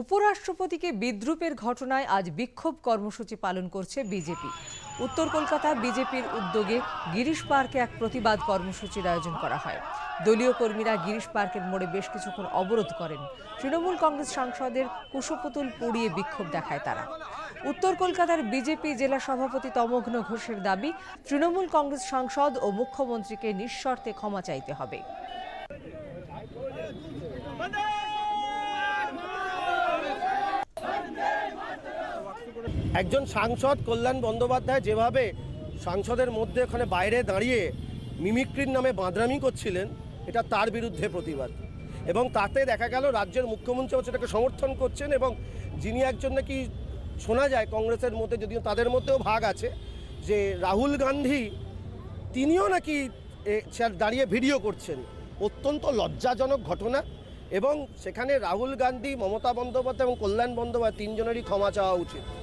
উপরাষ্ট্রপতিকে বিদ্রুপের ঘটনায় আজ বিক্ষোভ কর্মসূচি পালন করছে বিজেপি। উত্তর কলকাতা বিজেপির উদ্যোগে গিরিশ পার্কে এক প্রতিবাদ কর্মসূচির আয়োজন করা হয়। দলীয় কর্মীরা গিরিশ পার্কের মোড়ে বেশ কিছুক্ষণ অবরোধ করেন। তৃণমূল কংগ্রেস সাংসদের কুশপুতুল পুড়িয়ে বিক্ষোভ দেখায় তারা। উত্তর কলকাতার বিজেপি জেলা সভাপতি তমঘ্ন ঘোষের দাবি, তৃণমূল কংগ্রেস সাংসদ ও মুখ্যমন্ত্রীকে নিঃশর্তে ক্ষমা চাইতে হবে। একজন সাংসদ কল্যাণ বন্দ্যোপাধ্যায় যেভাবে সাংসদের মধ্যে ওখানে বাইরে দাঁড়িয়ে মিমিক্রির নামে বাঁদরামি করছিলেন, এটা তার বিরুদ্ধে প্রতিবাদ। এবং তাতে দেখা গেল রাজ্যের মুখ্যমন্ত্রী সেটাকে সমর্থন করছেন এবং যিনি একজন নাকি শোনা যায় কংগ্রেসের মধ্যে, যদিও তাদের মধ্যেও ভাগ আছে, যে রাহুল গান্ধী, তিনিও নাকি দাঁড়িয়ে ভিডিও করছেন। অত্যন্ত লজ্জাজনক ঘটনা এবং সেখানে রাহুল গান্ধী, মমতা বন্দ্যোপাধ্যায় এবং কল্যাণ বন্দ্যোপাধ্যায় তিনজনেরই ক্ষমা চাওয়া উচিত।